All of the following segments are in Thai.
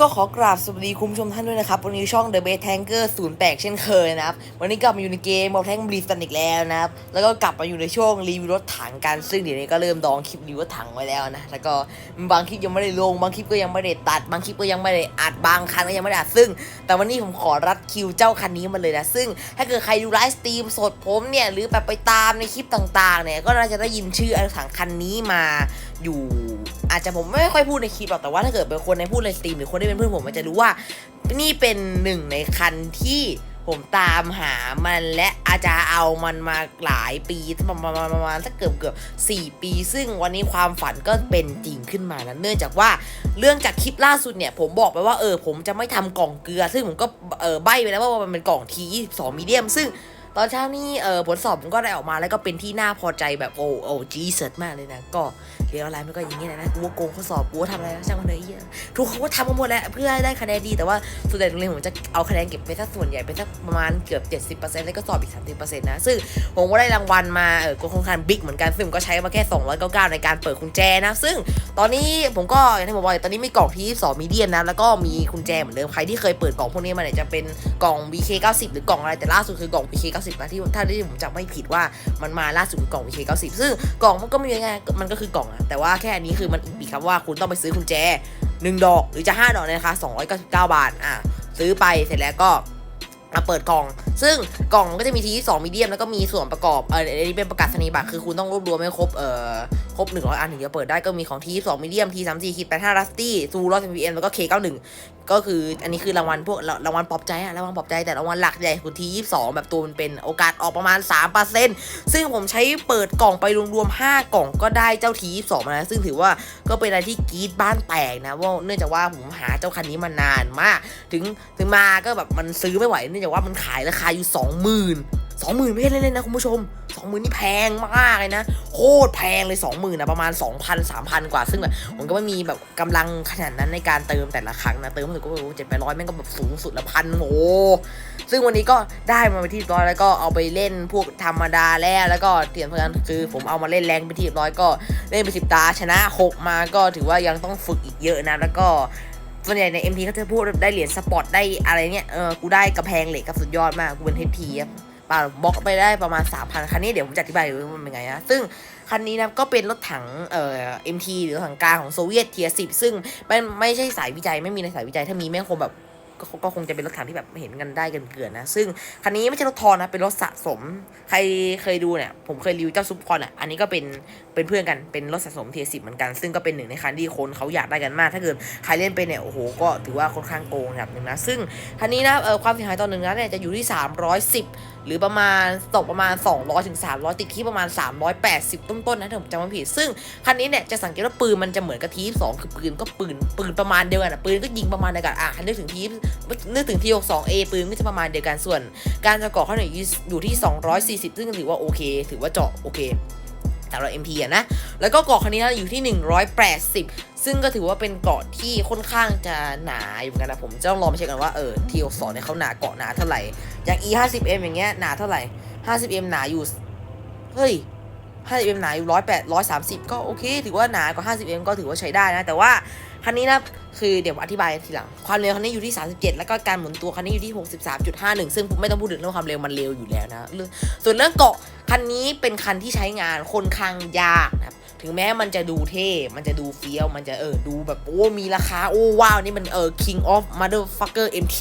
ก็ขอกราบสวัสดีคุณผู้ชมท่านด้วยนะครับ วันนี้ช่อง The Base Tanker ศูนย์แตกเช่นเคยนะครับ วันนี้กลับมาอยู่ในเกมบอลแทงบลีสันอีกแล้วนะครับ แล้วก็กลับมาอยู่ในช่วงรีวิวรถถังกันซึ่งเดี๋ยวนี้ก็เริ่มดองคลิปรีวิวรถถังไว้แล้วนะ แล้วก็บางคลิปยังไม่ได้ลง บางคลิปก็ยังไม่ได้ตัด บางคลิปก็ยังไม่ได้อัด บางคันก็ยังไม่ได้อัด ซึ่ง แต่วันนี้ผมขอรัดคิวเจ้าคันนี้มาเลยนะ ซึ่งถ้าเกิดใครดูไลฟ์สตรีมสดผมเนี่ย หรือแบบไปตามในคลิปต่างๆ เนี่ย ก็น่าจะได้ยินชื่อรถถังคันนี้มาอยู่ อาจจะผมไม่ค่อยพูดในคลิปหรอกแต่ว่าถ้าเกิดเป็นคนในพูดในสตรีมหรือคนที่เป็นเพื่อนผมมันจะรู้ว่า นี่เป็นหนึ่งในคันที่ผมตามหามันและอาจจะเอามันมาหลายปีประมาณประมาณสักเกือบเกือบสี่ปี ซึ่งวันนี้ความฝันก็เป็นจริงขึ้นมานะเนื่องจากว่าเรื่องจากคลิปล่าสุดเนี่ย ผมบอกไปว่าเออผมจะไม่ทำกล่องเกลือ ซึ่งผมก็เออใบไปแล้วว่ามันเป็นกล่องทีสองมีเดียม ซึ่งตอนเช้านี้เออผลสอบผมก็ได้ออกมาแล้วก็เป็นที่น่าพอใจแบบโอ้โอ้จีเสิร์ตมากเลยนะก็ รียนออนไลน์มันก็อย่างนี้แหละนะกูว่าโกงข้อสอบกูว่าทำอะไรช่างมันเลยเหี้ยทุกคนก็ทำกันหมดแหละเพื่อให้ได้คะแนนดีแต่ว่าส่วนใหญ่โรงเรียนผมจะเอาคะแนนเก็บไปสักส่วนใหญ่ไปสักประมาณเกือบ 70%แล้วก็สอบอีก 30%นะซึ่งผมก็ได้รางวัลมาเออก็ค่อนข้างบิ๊กเหมือนกันซึ่งก็ใช้มาแค่299ในการเปิดกุญแจนะ ซึ่งตอนนี้ผมก็อย่างที่ผมบอกตอนนี้มีกล่องที่2มีเดียนนะแล้วก็มีกุญแจเหมือนเดิมใครที่เคยเปิดกล่องพวกนี้มาเนี่ยจะเป็นกล่อง BK90 หรือกล่องอะไรแต่ล่าสุดคือกล่อง BK90 นะที่ถ้าที่ผมจำไม่ผิดว่ามันมาล่าสุดคือกล่อง BK90 ซึ่งกล่องมันก็ไม่มีไงมันก็คือกล่องอะแต่ว่าแค่อันนี้คือมันอีกครับว่าคุณต้องไปซื้อกุญแจ 1 ดอกหรือจะ 5 ดอกในราคา299 บาทอะซื้อไปเสร็จแล้วก็ มาเปิดกล่อง ซึ่งกล่องก็จะมีทีที่2มีเดียมแล้วก็มีส่วนประกอบเอออันนี้เป็นประกาศนียบัตรคือคุณต้องรวบรวมให้ครบเอ่อครบ 100 อันถึงจะเปิดได้ก็มีของที2มีเดียมที3 4ขีด85รัสตี้ซูรอสพีเอ็นแล้วก็ K91 ก็คืออันนี้คือรางวัลพวกรางวัลปลอบใจอะรางวัลปลอบใจแต่รางวัลหลักใหญ่คือที22แบบตัวมันเป็นโอกาสออกประมาณ3%ซึ่งผมใช้เปิดกล่องไปรวมๆ5กล่องก็ได้เจ้าที22มานะซึ่งถือว่าก็เป็นอะไรที่กีดบ้านแตกนะว่าเนื่องจากว่าผมหาเจ้าคันนี้มานานมาก ถึงถึงมาก็แบบมันซื้อไม่ไหวเนื่องจากว่ามันขายราคาอยู่20,000 20,000ไม่ใช่เล่นๆนะคุณผู้ชม20,000นี่แพงมากเลยนะโคตรแพงเลย20,000นะประมาณ2,000 3,000กว่า ซึ่งแบบผมก็ไม่มีแบบกำลังขนาดนั้นในการเติมแต่ละครั้งนะเติมรู้สึกว่าเจ็ดแปดร้อยแม่งก็แบบสูงสุดละพันโอ้ซึ่งวันนี้ก็ได้มาไปที่ร้อยแล้วก็เอาไปเล่นพวกธรรมดาแล้วแล้วก็เตรียมเพื่อนคือผมเอามาเล่นแรงไปที่ร้อยก็เล่นไปสิบตาชนะหกมาก็ถือว่ายังต้องฝึกอีกเยอะนะแล้วก็ ส่วนใหญ่ใน MT เขาจะพูดได้เหรียญสปอร์ตได้อะไรเนี่ยเออกูได้กระแพงเหล็กกับสุดยอดมากกูเป็นเฮดทีครับป่าบล็อกไปได้ประมาณ 3,000 คันนี้เดี๋ยวผมจะอธิบายว่ามันเป็นไงนะ ซึ่งคันนี้นะก็เป็นรถถังเอ่อ MT หรือถังกลางของโซเวียตเทียสิบซึ่งไม่ไม่ใช่สายวิจัยไม่มีในสายวิจัยถ้ามีแม่งคงแบบ ก็ก็คงจะเป็นรถถังที่แบบเห็นกันได้กันเกลือนนะ ซึ่งคันนี้ไม่ใช่รถทอนนะ เป็นรถสะสม ใครเคยดูเนี่ย ผมเคยรีวิวเจ้าซุปคอนอะ อันนี้ก็เป็นเป็นเพื่อนกัน เป็นรถสะสมเทียสิบเหมือนกัน ซึ่งก็เป็นหนึ่งในคันที่คนเขาอยากได้กันมาก ถ้าเกิดใครเล่นเป็นเนี่ย โอ้โห ก็ถือว่าค่อนข้างโกงแบบหนึ่งนะ ซึ่งคันนี้นะเออความเสียหายต่อหนึ่งนัดเนี่ยจะอยู่ที่ 310 หรือประมาณตกประมาณ 200ถึง300 ติดที่ประมาณ 380 ต้นๆนะถ้าผมจำไม่ผิด ซึ่งคันนี้เนี่ยจะสังเกตว่าปืนมันจะเหมือนกับทีสองคือปืนก็ปืนปืนประมาณเดียวกันอะปืนก็ยิงประมาณเดียวกันอะนึกถึงทีนึกถึงที62 A ปืนก็จะประมาณเดียวกันส่วน การจะเกาะเขาเนี่ยอยู่ที่ 240 ซึ่งถือว่าโอเค ถือว่าเจาะโอเคสำหรับ MP อะนะ แล้วก็เกาะคันนี้นะอยู่ที่ 180 ซึ่งก็ถือว่าเป็นเกาะที่ค่อนข้างจะหนาอยู่เหมือนกันนะผมจะต้องลองไปเช็คกันว่าเออที62เนี่ยเขาหนาเกาะหนาเท่าไหร่ อย่าง E 50M อย่างเงี้ยหนาเท่าไหร่ 50M หนาอยู่ เฮ้ย 50M หนาอยู่108 130 ก็โอเค ถือว่าหนากว่า 50M ก็ถือว่าใช้ได้นะ แต่ว่า คันนี้นะคือเดี๋ยวอธิบายทีหลัง ความเร็วคันนี้อยู่ที่ 37 แล้วก็การหมุนตัวคันนี้อยู่ที่ 63.51 ซึ่งผมไม่ต้องพูดถึงเรื่องความเร็วมันเร็วอยู่แล้วนะส่วนเรื่องเกาะคันนี้เป็นคันที่ใช้งานคนข้างยากนะครับ ถึงแม้มันจะดูเท่ มันจะดูเฟี้ยว มันจะเออดูแบบโอ้มีราคาโอ้ว้าวนี่มันเออ king of motherfucker MT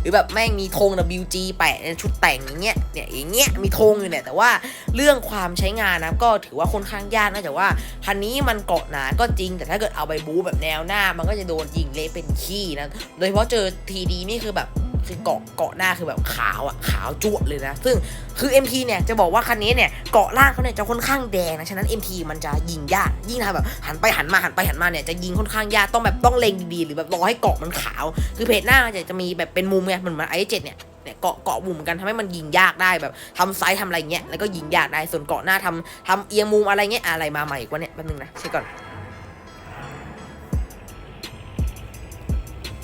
หรือแบบแม่งมีธง WG แปะในชุดแต่งอย่างเงี้ยเนี่ยอย่างเงี้ยมีธงอยู่เนี่ยแต่ว่าเรื่องความใช้งานนะก็ถือว่าค่อนข้างยากนะแต่ว่าคันนี้มันเกาะหนาก็จริง แต่ถ้าเกิดเอาไปบู๊แบบแนวหน้า มันก็จะโดนยิงเละเป็นขี้นะโดยเฉพาะเจอทีดีนี่คือแบบ คือเกาะเกาะหน้าคือแบบขาวอะขาวจั่วเลยนะ ซึ่งคือ MT เนี่ยจะบอกว่าคันนี้เนี่ยเกาะล่างเขาเนี่ยจะค่อนข้างแดงนะฉะนั้น MT มันจะยิงยากยิ่งถ้าแบบหันไปหันมาหันไปหันมาเนี่ยจะยิงค่อนข้างยากต้องแบบต้องเล็งดีๆหรือแบบรอให้เกาะมันขาว คือเพจหน้าจะจะมีแบบเป็นมุมไงเหมือนมันไอเจ็ดเนี่ยเนี่ยเกาะเกาะมุมกันทำให้มันยิงยากได้แบบทำไซส์ทำอะไรเงี้ยแล้วก็ยิงยากได้ส่วนเกาะหน้าทำทำเอียงมุมอะไรเงี้ยอะไรมาใหม่กว่าเนี่ยแป๊บนึงนะเช็คก่อน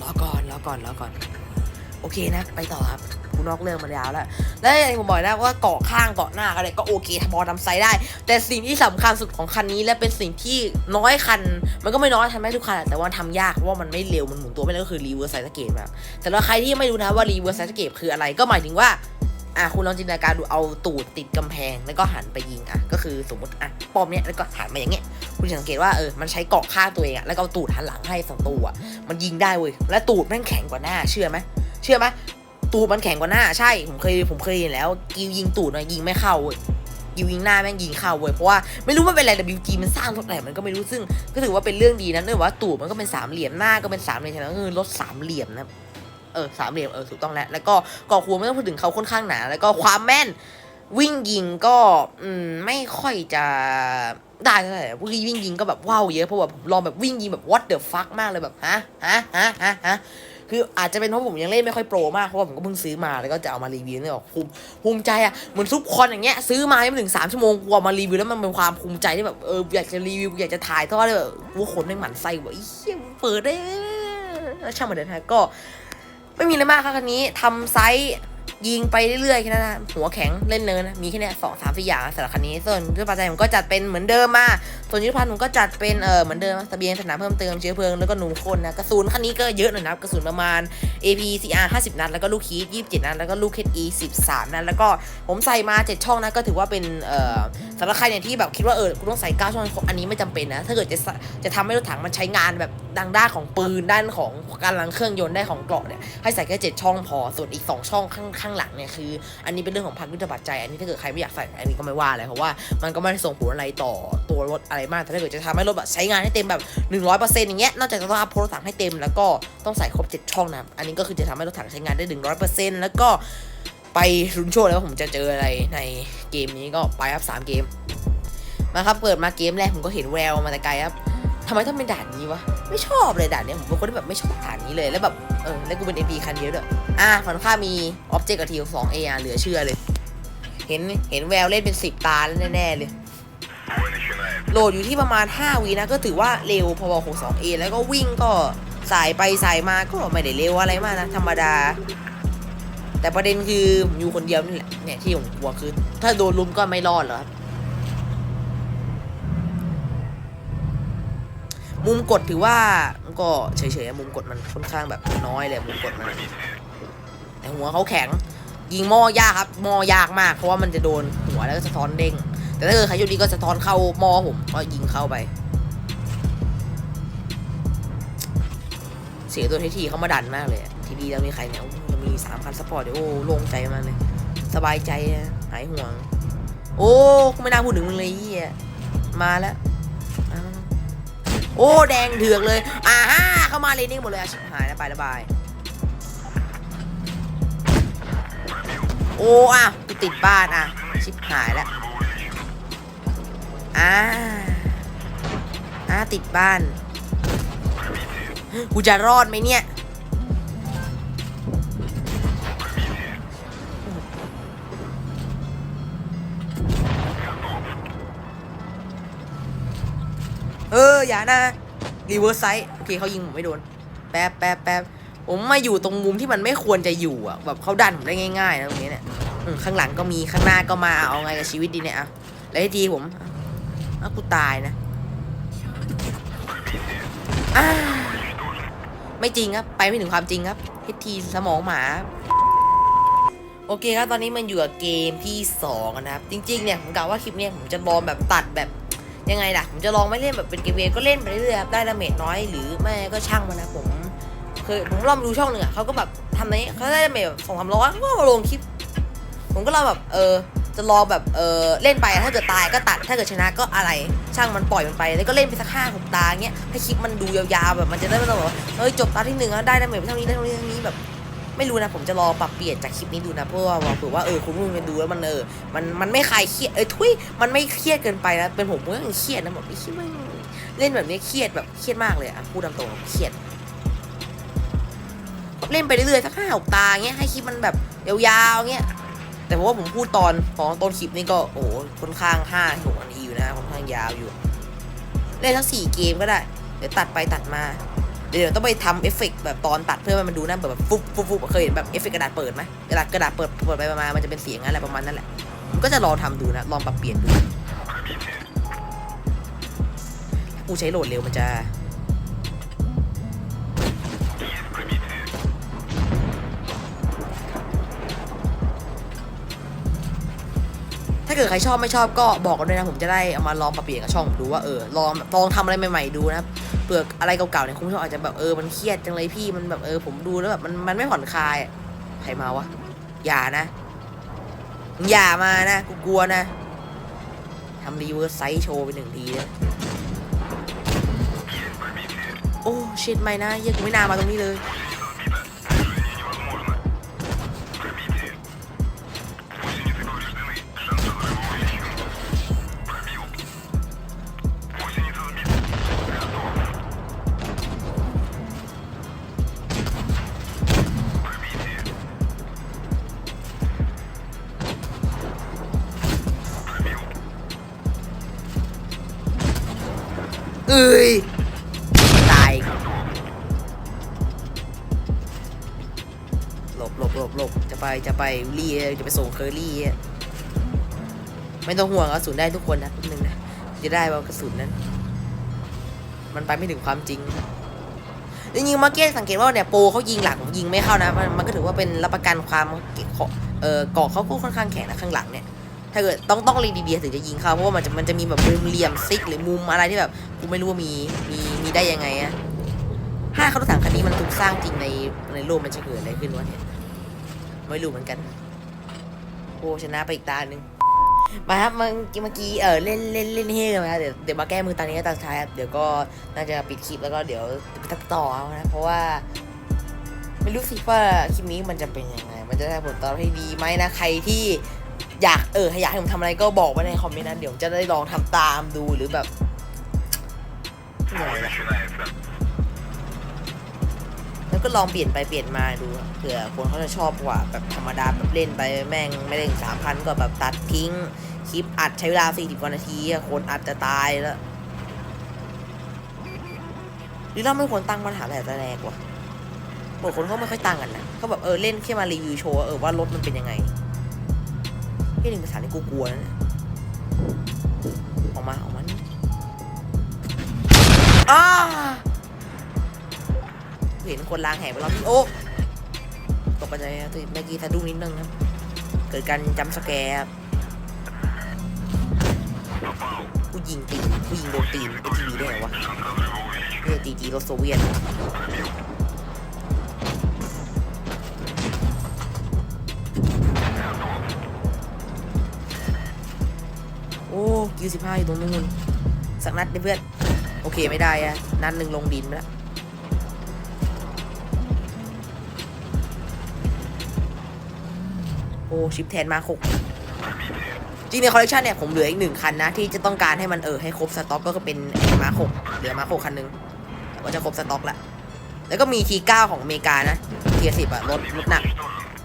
รอก่อนรอก่อนรอก่อน โอเคนะ ไปต่อครับกูนอกเรื่องมายาวแล้ว และอย่างที่ผมบอกนะว่าเกาะข้างเกาะหน้าอะไรก็โอเคทำพอทำไซส์ได้ แต่สิ่งที่สำคัญสุดของคันนี้และเป็นสิ่งที่น้อยคัน มันก็ไม่น้อยทำได้ทุกคันแต่ว่าทำยากเพราะว่ามันไม่เร็วมันหมุนตัวไม่ได้ก็คือรีเวิร์สไซส์เกตแบบแต่ว่าใครที่ไม่รู้นะว่ารีเวิร์สไซส์เกตคืออะไรก็หมายถึงว่าอะคุณลองจินตนาการดูเอาตูดติดกำแพงแล้วก็หันไปยิงอะก็คือสมมติอะป้อมเนี้ยแล้วก็หันมาอย่างเงี้ยคุณจะสังเกตว่าเออมันใช้เกาะฆ่าตัวเองอะแล้วก็เอาตูดหันหลังให้ศัตรูอะมันยิงได้เว้ยและตูดแม่งแข็งกว่าหน้าเชื่อไหม เชื่อไหมตูดมันแข็งกว่าหน้าใช่ผมเคยผมเคยเห็นแล้ว กิวยิงตูดนะยิงไม่เข้าเว้ยกิวยิงหน้าแม่งยิงเข้าเว้ยเพราะว่าไม่รู้ว่าเป็นอะไร WG มันสร้างเท่าไหร่มันก็ไม่รู้ซึ่ง ก็ถือว่าเป็นเรื่องดีนะเนื่องจากว่าตูดมันก็เป็นสามเหลี่ยมหน้าก็เป็นสามเหลี่ยมฉะนั้นก็คือลดสามเหลี่ยมนะเออสามเหลี่ยมเออถูกต้องแล้ว แล้วก็กรอบหัวไม่ต้องพูดถึงเขาค่อนข้างหนา แล้วก็ความแม่นวิ่งยิงก็อืมไม่ค่อยจะได้เท่าไหร่พวกวิ่งยิงก็แบบว้าวเยอะเพราะว่าผมลองแบบวิ่งยิงแบบ what the fuck มากเลยแบบฮะฮะฮะฮะ คืออาจจะเป็นเพราะผมยังเล่นไม่ค่อยโปรมากเพราะว่าผมก็เพิ่งซื้อมาแล้วก็จะเอามารีวิวเนี่ยบอกภูมิภูมิใจอะเหมือนซุปคอนอย่างเงี้ยซื้อมาไม่ถึงสามชั่วโมงกว่ามารีวิวแล้วมันเป็นความภูมิใจที่แบบเอออยากจะรีวิวอยากจะถ่ายทอดเลยแบบว่าคนไม่หมั่นไส้ว่าเหี้ยเปิดได้แล้วช่างมันเดินทางก็ ไม่มีอะไรมากครับคันนี้ทำไซส์ ยิงไปเรื่อยๆแค่นั้นนะหัวแข็งเล่นเนินนะมีแค่เนี้ยสองสามสี่อย่างสำหรับคันนี้ส่วนยุทธปัจจัยผมก็จัดเป็นเหมือนเดิมมาส่วนยุทธภัณฑ์ผมก็จัดเป็นเออเหมือนเดิมเบียงสนามเพิ่มเติมเชื้อเพลิงแล้วก็หนุ่มคนนะกระสุนคันนี้ก็เยอะหน่อยนะกระสุนประมาณ AP CR 50 นัดแล้วก็ลูกคีด27 นัดแล้วก็ลูก HE 13 นัดแล้วก็ผมใส่มา 7 ช่องนะก็ถือว่าเป็นเออสำหรับใครเนี่ยที่แบบคิดว่าเออคุณต้องใส่9ช่องอันนี้ไม่จำเป็นนะถ้าเกิดจะจะทำให้รถถังมันใช้งานแบบดังด้านของปืนด้านของการลังเครื่องยนต์ได้ของเกราะเนี่ยให้ใส่แค่7ช่องพอส่วนอีก 2 ช่องข้างางหลังเนี่ยคือ อันนี้เป็นเรื่องของพันยุทธบัตรใจอันนี้ถ้าเกิดใครไม่อยากใส่อันนี้ก็ไม่ว่าเลยเพราะว่ามันก็ไม่ได้ส่งผลอะไรต่อตัวรถอะไรมากแต่ถ้าเกิดจะทำให้รถแบบใช้งานให้เต็มแบบ 100%อย่างเงี้ยนอกจากจะต้องอัพโพรถถังให้เต็มแล้วก็ต้องใส่ครบ 7 ช่องนะอันนี้ก็คือจะทำให้รถถังใช้งานได้ 100%แล้วก็ไปรุนโชว์เลยว่าผมจะเจออะไรในเกมนี้ก็ไปครับ3เกมมาครับเปิดมาเกมแรกผมก็เห็นแววมาแต่ไกลครับ ทำไมต้องเป็นด่านนี้วะ ไม่ชอบเลยด่านเนี้ยผมเป็นคนที่แบบไม่ชอบด่านนี้เลย แล้วแบบ เออ แล้วกูเป็น MP คันเดียวด้วย อะฝันข้างมี Object กับ T2 AR เออาเหลือเชื่อเลย เห็น เห็นแววเล่นเป็น10ตาแล้วแน่ๆเลย โหลดอยู่ที่ประมาณ 5วีนะ ก็ถือว่าเร็วพอๆของ 2A แล้วก็วิ่งก็สายไปสายมาก็ไม่ได้เร็วอะไรมากนะ ธรรมดา แต่ประเด็นคือผมอยู่คนเดียวนี่แหละ เนี่ยที่ผมกลัวคือ ถ้าโดนลุมก็ไม่รอดหรอครับ มุมกดถือว่าก็เฉยๆมุมกดมันค่อนข้างแบบน้อยเลยมุมกดมันแต่หัวเขาแข็ง ยิงหม้อยากครับหม้อยากมาก เพราะว่ามันจะโดนหัวแล้วก็สะท้อนเด้ง แต่ถ้าเกิดใครโชคดีก็สะท้อนเข้าหม้อผมก็ยิงเข้าไป เสียตัวทีทีเขามาดันมากเลย ทีดีแล้วมีใครเนี่ยโอ้จะมีสามคันสปอร์ตเดี๋ยวโอ้โล่งใจมากเลย สบายใจหายห่วง โอ้ไม่น่าพูดถึงมึงเลยเฮียมาแล้ว โอ้แดงเถือกเลยอ่าฮ่าเข้ามาเลยนี่หมดเลยอะชิบหายแล้วไประบายโอ้อะกูติดบ้านอะชิบหายแล้วอ่าอ่าติดบ้านกูจะรอดไหมเนี่ย ออย่านะรีเวิร์สไซด์โอเคเขายิงผมไม่โดน แป๊บแป๊บแป๊บผมมาอยู่ตรงมุมที่มันไม่ควรจะอยู่อะแบบเขาดันผมได้ง่ายๆนะตรงนี้เนี่ยข้างหลังก็มีข้างหน้าก็มาเอาไงกับชีวิตดีเนี่ยอะแล้วให้ทีผมอะกูตายนะอ่าไม่จริงครับ ไปไม่ถึงความจริงครับฮิตทีสมองหมา โอเคครับ ตอนนี้มันอยู่กับเกมที่2นะครับ จริง ๆ เนี่ย ผมกะว่าคลิปเนี้ยผมจะลองแบบตัดแบบ ยังไงล่ะผมจะลองไม่เล่นแบบเป็นเกมเวก็เล่นไปเรื่อยครับได้ดาเมจน้อยหรือไม่ก็ช่างมันนะผมเคยผมลองดูช่องหนึ่งอะเขาก็แบบทำนี้เขาได้ดาเมจสองสามร้อยก็มาลงคลิป ผมก็ลองแบบเออจะลองแบบเออเล่นไปถ้าเกิดตายก็ตัดถ้าเกิดชนะก็อะไรช่างมันปล่อยมันไป แล้วก็เล่นไปสักห้าหกตาเงี้ยให้คลิปมันดูยาวๆแบบมันจะได้ไม่ต้องแบบเฮ้ยจบตาที่หนึ่งแล้วได้ดาเมจเท่านี้ได้เท่านี้เท่านี้แบบ ไม่รู้นะผมจะรอปรับเปลี่ยนจากคลิปนี้ดูนะเพราะว่าเผื่อว่าเออคุณผู้ชมดูแล้วมันเออมันมันไม่คลายเครียดเออทุยมันไม่เครียดเกินไปนะเป็นผมก็ยังเครียดนะแบบไอ้คิดว่าเล่นแบบนี้เครียดแบบเครียดมากเลยอะพูดตามตรงเครียด เล่นไปเรื่อยๆสักห้าหกตาเงี้ยให้คลิปมันแบบยาวๆเงี้ยแต่เพราะว่าผมพูดตอนของต้นคลิปนี่ก็โอ้โหค่อนข้างห้าหกนาทีอยู่นะค่อนข้างยาวอยู่ เล่นทั้งสี่เกมก็ได้เดี๋ยวตัดไปตัดมา เดี๋ยวต้องไปทำเอฟเฟกต์แบบตอนตัดเพื่อให้มันดูน่าแบบฟุบฟุบฟุบเคยเห็นแบบเอฟเฟกต์กระดาษเปิดไหมกระดาษกระดาษเปิดเปิดไปมามันจะเป็นเสียงอะไรประมาณนั้นแหละก็จะลองทำดูนะลองปรับเปลี่ยนดูกูใช้โหลดเร็วมันจะ ถ้าเกิดใครชอบไม่ชอบก็บอกกันด้วยนะผมจะได้เอามาลองปรับเปลี่ยนกับช่องผมดูว่าเออลองลองทำอะไรใหม่ๆดูนะครับเปลือกอะไรเก่าๆเนี่ยคุณผู้ชมอาจจะแบบเออมันเครียดจังเลยพี่มันแบบเออผมดูแล้วแบบมันมันไม่ผ่อนคลายอะใครมาวะอย่านะอย่ามานะกูกลัวนะทำรีเวิร์สไซส์โชว์ไปหนึ่งทีนะโอ้ชิดไม่นะเหี้ยังไม่นามาตรงนี้เลย ลบหลบหลบหลบจะไปจะไปรีจะไปส่งเคอรี่ไม่ต้องห่วงกระสุนได้ทุกคนนะแป๊บนึงนะจะได้ว่ากระสุนนั้น มันไปไม่ถึงความจริงจริงๆมื่อกี้สังเกตว่าเนี่ยโปเขายิงหลังยิงไม่เข้านะ มันมันก็ถือว่าเป็นรับประกันความเก็บของเอกรอกเขาก็ค่อนข้างแข็งนะข้างหลังเนี่ยถ้าเกิดต้องต้องเรียนดีๆถึงจะยิงเข้าเพราะว่ามันจะมันจะมีแบบมุมเหลี่ยมซิกหรือมุมอะไรที่แบบกูไม่รู้ว่ามีมีมีได้ยังไงอะ ห้าเขารถถังคันนี้มันถูกสร้างจริงในในโลกมันจะเกิดอะไรขึ้นวะเนี่ยไม่รู้เหมือนกัน โอ้ชนะไปอีกตาหนึ่งมาครับเมื่อกี้เมื่อกี้เออเล่นเล่นเล่นเฮ่กันมาเดี๋ยวเดี๋ยวมาแก้มือตอนนี้ตอนสุดท้ายครับเดี๋ยวก็น่าจะปิดคลิปแล้วก็เดี๋ยวไปตัดต่อนะเพราะว่า ไม่รู้สิว่าคลิปนี้มันจะเป็นยังไง มันจะได้ผลตอบรับที่ดีไหมนะใครที่อยากเอออยากให้ผมทำอะไรก็บอกไว้ในคอมเมนต์นะเดี๋ยวผมจะได้ลองทำตามดูหรือแบบอะไรนะแล้ว ก็ลองเปลี่ยนไปเปลี่ยนมาดูเผื่อคนเขาจะชอบกว่าแบบธรรมดาแบบเล่นไปแม่งไม่ได้สามพันก็แบบตัดทิ้ง คลิปอัดใช้เวลาสี่สิบกว่านาทีอะคนอัดจะตายแล้วหรือเราไม่ควรตั้งปัญหาแต่แรกวะบางคนเขาไม่ค่อยต่างกันนะเขาแบบเออเล่นแค่มารีวิวโชว์เออว่ารถมันเป็นยังไงที่หนึ่งภาษาที่กูกลัวนะออกมาออกมานี่อ้า เห็นคนล้างแหไปแล้วพี่โอ้ตกใจนะตื่เมื่อกี้สะดุ้งนิดนึงครับ เกิดการจำสแกร์ผู้ยิงตีนผู้ยิงโดนตีนไอทีวีได้ไงวะเฮ้ยตีจีรถโซเวียตโอ้กิวสิบห้าอยู่ตรงนู้นสักนัดดิเพื่อน โอเคไม่ได้อะนัดหนึ่งลงดินไปแล้ว อ้ชิปแทนมาหกจริงในคอลเลคชันเนี่ยผมเหลืออีกหนึ่งคันนะ ที่จะต้องการให้มันเออให้ครบสต็อกก็คือเป็นมาหกเหลือมาหกคันหนึงแต่ว่าจะครบสต็อกละแล้วก็มีทีเก้าของอเมริกานะเทียสิบอะรถรถหนัก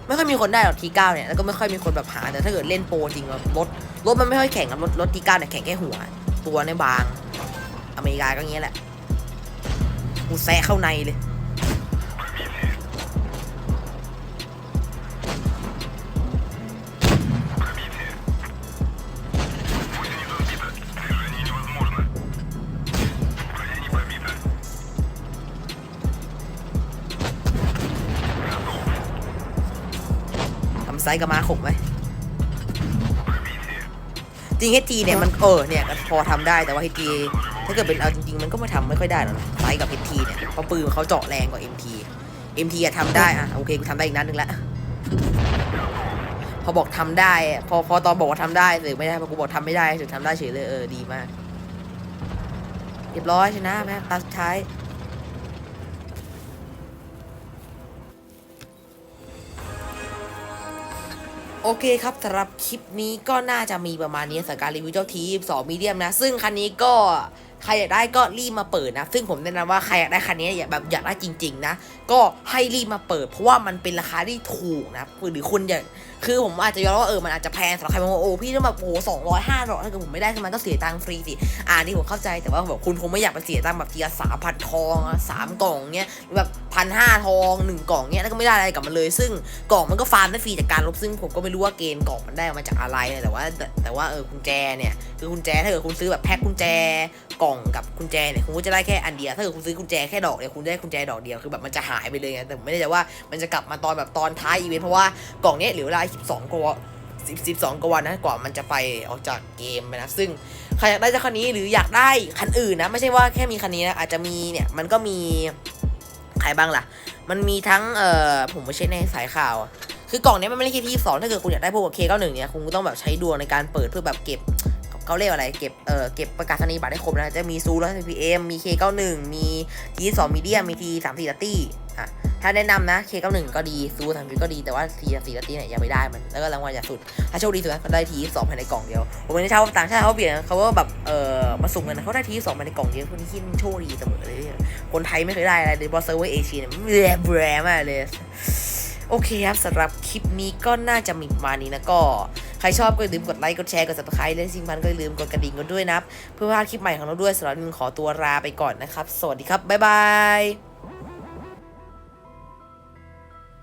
ไม่ค่อยมีคนได้หรอกทีเก้าเนี่ยแล้วก็ไม่ค่อยมีคนแบบหาแต่ถ้าเกิดเล่นโปรจริงแบบรถรถมันไม่ค่อยแข่งกับรถรถทีเก้าเนี่ยแข่งแค่หัว ตัวในยบาง อเมริกาก็อย่างเงี้ยแหละกูแซะเข้าในเลย ไซส์กับมาขกไหมจริงเฮทีเนี่ยมันเออเนี่ยก็พอทำได้แต่ว่าเฮทีถ้าเกิดเป็นเอาจริงๆ มันก็ไม่ทำไม่ค่อยได้หรอกไซส์กับเฮทีเนี่ยเพราะปืนเขาเจาะแรงกว่า MT MT อะทำได้อะโอเคกูทำได้อีกนัดนึงละพอบอกทำได้ พอพอตอนบอกว่าทำได้หรือไม่ได้พอกูบอกทำไม่ได้ถึงทำได้เฉยเลยเออดีมากเรียบร้อยชนะแม่ตาสุดท้าย โอเคครับสำหรับคลิปนี้ก็น่าจะมีประมาณนี้สำหรับการรีวิวเจ้าทีมสองมีเดียมนะ ซึ่งคันนี้ก็ใครอยากได้ก็รีบมาเปิดนะ ซึ่งผมแนะนำว่าใครอยากได้คันนี้อยากแบบอยากได้จริง ๆ นะ ก็ให้รีบมาเปิด เพราะว่ามันเป็นราคาที่ถูกนะหรือคุณอยากคือผมอาจจะยอมรับว่าเออมันอาจจะแพงสำหรับใครบางคนโอ้พี่ต้องแบบโอ้สองร้อยห้าร้อยถ้าเกิดผมไม่ได้คือมันก็เสียตังค์ฟรีสิอ่านี่ผมเข้าใจแต่ว่าแบบคุณคงไม่อยากไปเสียตังค์แบบทีละสามพันทองสามกล่องเงี้ยแบบ พันห้าทองหนึ่งกล่องเงี้ยแล้วก็ไม่ได้อะไรกลับมาเลย ซึ่งกล่องมันก็ฟาร์มได้ฟรีจากการลบซึ่งผมก็ไม่รู้ว่าเกณฑ์กล่องมันได้มาจากอะไรแต่ว่า แต่แต่ว่าเออกุญแจเนี่ยคือกุญแจถ้าเกิดคุณซื้อแบบแพ็คกุญแจกล่องกับกุญแจเนี่ยคุณก็จะได้แค่อันเดียวถ้าเกิดคุณซื้อกุญแจแค่ดอกเดียวคุณได้กุญแจดอกเดียวคือแบบมันจะหายไปเลยไงแต่ผมไม่ได้จะว่ามันจะกลับมาตอนแบบตอนท้ายอีเวนต์เพราะว่ากล่องเนี้ยเหลือเวลา12กว่า10 12กว่าวันนะกว่ามันจะไปออกจากเกมไปนะซึ่งใครอยากได้เจ้าคันนี้หรืออยากได้คันอื่นนะ ไม่ใช่ว่าแค่มีคันนี้นะอาจจะมีเนี่ยมันก็มี รบ้างล่ะ มันมีทั้งเอ่อผมไม่ใช่ในสายข่าวอะคือกล่องนี้มันไม่ได้แค่ที่สองถ้าเกิดคุณอยากได้พวกเคเก้าหนึ่งเนี่ยคุณก็ต้องแบบใช้ดวงในการเปิดเพื่อแบบเก็บ เขาเรียกว่าอะไรเก็บเอ่อเก็บประกาศนียบัตรให้ครบนะจะมีซูแล้วพีเอ็มมีเคเก้าหนึ่งมีทีสองมีเดียมีทีสามสี่ลัตตี้อะถ้าแนะนำนะเคเก้าหนึ่งก็ดีซูสามก็ดีแต่ว่าทีสี่ลัตตี้เนี่ยยังไม่ได้มันแล้วก็รางวัลใหญ่สุด ถ้าโชคดีสุดก็ได้ทีสองภายในกล่องเดียวผมไม่ได้ชอบต่างชาติเขาเปลี่ยนเขาก็แบบเอ่อมาสุ่มกันนะเขาได้ทีสองภายในกล่องเดียวคนที่คิดโชคดีเสมอเลยคนไทยไม่เคยได้อะไรเลยบอสเซอร์เวอร์เอเชียเนี่ยแบรแบรมากเลยโอเคครับสำหรับคลิปนี้ก็น่าจะมีประมาณนี้นะก็ ใครชอบก็อย่าลืมกดไลค์ กดแชร์ กด subscribe และสิ่งพันก็อย่าลืมกดกระดิ่งกันด้วยนะ เพื่อพลาดคลิปใหม่ของเราด้วยสำหรับวันนี้ขอตัวลาไปก่อนนะครับ สวัสดีครับ บ๊ายบาย